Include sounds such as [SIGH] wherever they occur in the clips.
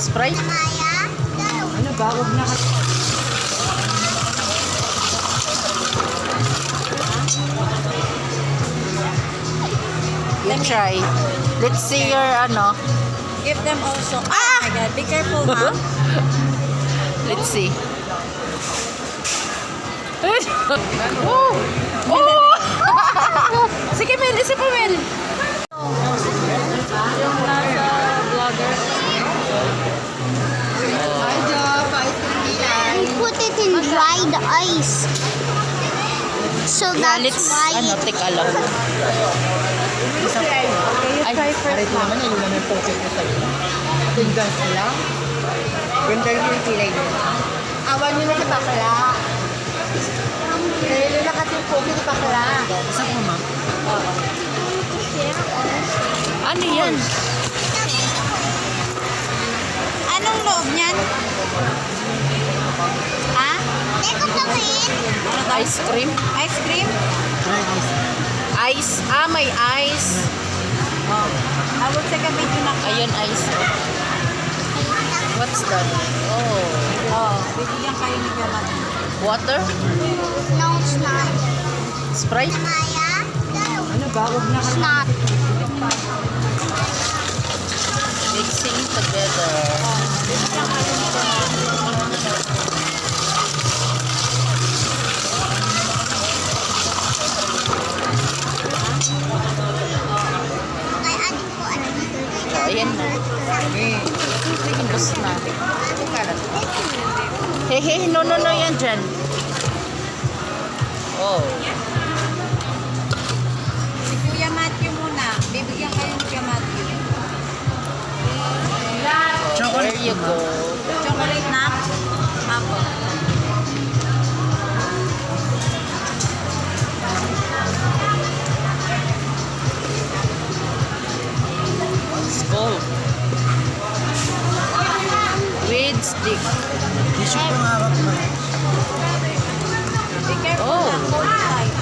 Sprite? Ano ba? Huwag na kasi. You try. Let's see your ano. Give them also. Ah! Oh my God. Be careful, ha? [LAUGHS] Let's see. [LAUGHS] oh! Oh! [LAUGHS] Sige, Mel. Isa pa, Mel. Dried ice. So Yeah, that's let's, why ano, it, take a look. Ay, Try first, naman, ayun naman yung pocket ko sa'yo. Tinggan sila. Ganda yung kilay niya. Awan nyo na si Bakla. Kaya na kasi yung pocket ni Bakla. Saan mo, ma'am? Ano yan? Anong loob niyan? Ice cream? Ice cream? Ice. Ah, may ice. I will take a video na. Ayun, ice. What's that? Oh. Oh, bibigyan kayo ni Kuya Mati. Water? No, it's not. Sprite? Maya? Ano ba? Huwag na It's kasi. not. Tapos na. Hehe, no, no, no, yan dyan. Oh. Si Kuya Matthew muna. Bibigyan kayo ni Kuya Matthew. There you go. Tissue ko nga. Be careful Oh. na. Hold tight.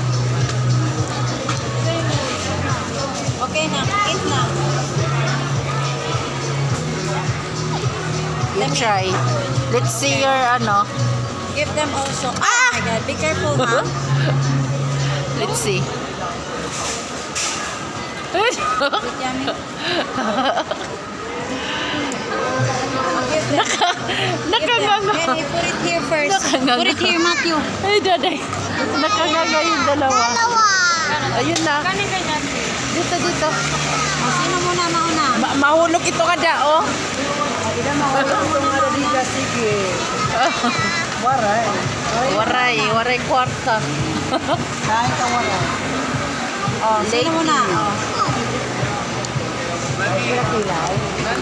Okay na. Eat na. You try. Let's see your ano. Give them also. Oh Ah! my God. Be careful, ha? [LAUGHS] Let's see. Yummy. [LAUGHS] Them. Nakanganga. Hey, put it here first. Nakanganga. Put it here, Matthew. Ay, daday. Nakanganga yung dalawa. Dalawa. Ayun na. Kanin kay Nancy. Dito, dito. O, sino muna mauna? Ma mahulog ito kada, oh. Ito nga dito, sige. [LAUGHS] Waray. Waray, waray kwarta. Kain ka waray. Oh, sino muna? Oh.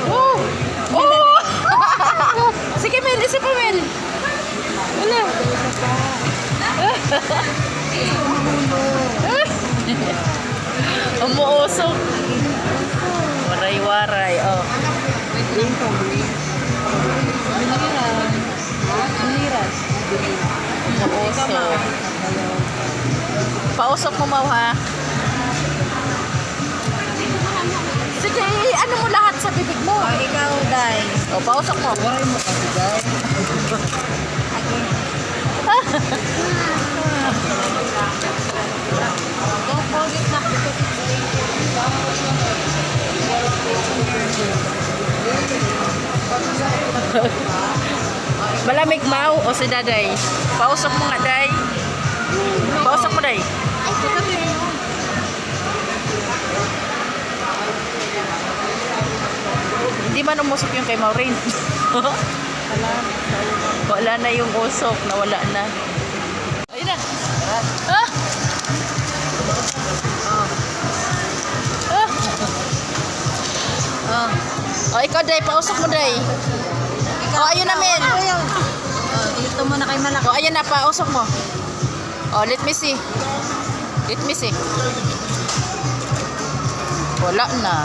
Oh! Oh! [LAUGHS] Umuusok. Waray-waray. Oh. Umuusok. Pausok mo, Mau, ha? Sige, ano mo lahat sa bibig mo? Oh, ikaw, Day. O, pausok mo. Waray mo kasi, guys. [LAUGHS] [LAUGHS] Malamig mau o si daday. Pausok mo nga, day. Pausok mo, day. Hindi man umusok yung kay Maureen. [LAUGHS] Wala na yung usok. Nawala na. Ayun na. Ah! Ah! Oh, ikaw, day. Pausok mo, day. Oh, ayun na, Mel. Oh, dito mo na kay Malaki. Oh, ayan na, pausok mo. Oh, let me see. Let me see. Wala na.